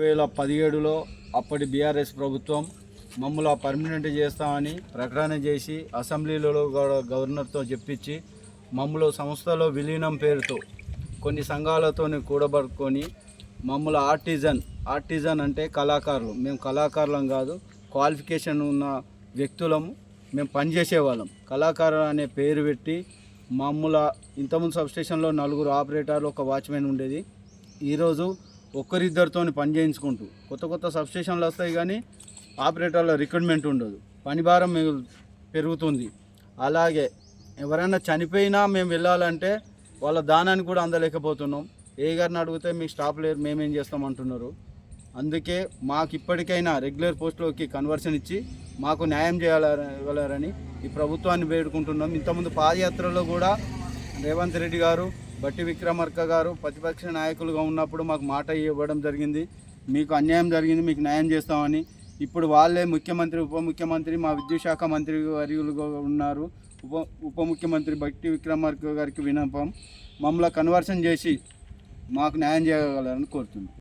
వేల పదిహేడులో అప్పటి బీఆర్ఎస్ ప్రభుత్వం మమ్మల్ని పర్మనెంట్ చేస్తామని ప్రకటన చేసి అసెంబ్లీలో కూడా గవర్నర్తో చెప్పించి మమ్మల్ని సంస్థలో విలీనం పేరుతో కొన్ని సంఘాలతో కూడబడుకొని మమ్మల్ని ఆర్టిజన్ ఆర్టిజన్ అంటే కళాకారులు. మేము కళాకారులం కాదు క్వాలిఫికేషన్ ఉన్న వ్యక్తులము మేము పనిచేసే వాళ్ళం కళాకారు అనే పేరు పెట్టి మమ్మల్ని ఇంతకుముందు సబ్స్టేషన్లో నలుగురు ఆపరేటర్లు ఒక వాచ్మెన్ ఉండేది. ఈరోజు ఒక్కరిద్దరితో పని చేయించుకుంటూ కొత్త కొత్త సబ్స్టేషన్లు వస్తాయి కానీ ఆపరేటర్ల రిక్రూట్మెంట్ ఉండదు. పని భారం పెరుగుతుంది. అలాగే ఎవరైనా చనిపోయినా మేము వెళ్ళాలంటే వాళ్ళ దానాన్ని కూడా అందలేకపోతున్నాం. ఏ గారిని అడిగితే మీకు స్టాఫ్ లేరు మేమేం చేస్తాం అంటున్నారు. అందుకే మాకు ఇప్పటికైనా రెగ్యులర్ పోస్టులోకి కన్వర్షన్ ఇచ్చి మాకు న్యాయం చేయగలరని ఈ ప్రభుత్వాన్ని వేడుకుంటున్నాం. ఇంతకుముందు పాదయాత్రలో కూడా రేవంత్ రెడ్డి గారు బట్టి విక్రమార్క గారు ప్రతిపక్ష నాయకులుగా ఉన్నప్పుడు మాకు మాట ఇవ్వడం జరిగింది. మీకు అన్యాయం జరిగింది మీకు న్యాయం చేస్తామని. ఇప్పుడు వాళ్ళే ముఖ్యమంత్రి ఉప ముఖ్యమంత్రి మా విద్యుత్ శాఖ మంత్రి వర్యులుగా ఉన్నారు. ఉప ఉప ముఖ్యమంత్రి బట్టి విక్రమార్క గారికి వినపం. మమ్మల్ని కన్వర్షన్ చేసి మాకు న్యాయం చేయగలరని కోరుతున్నాం.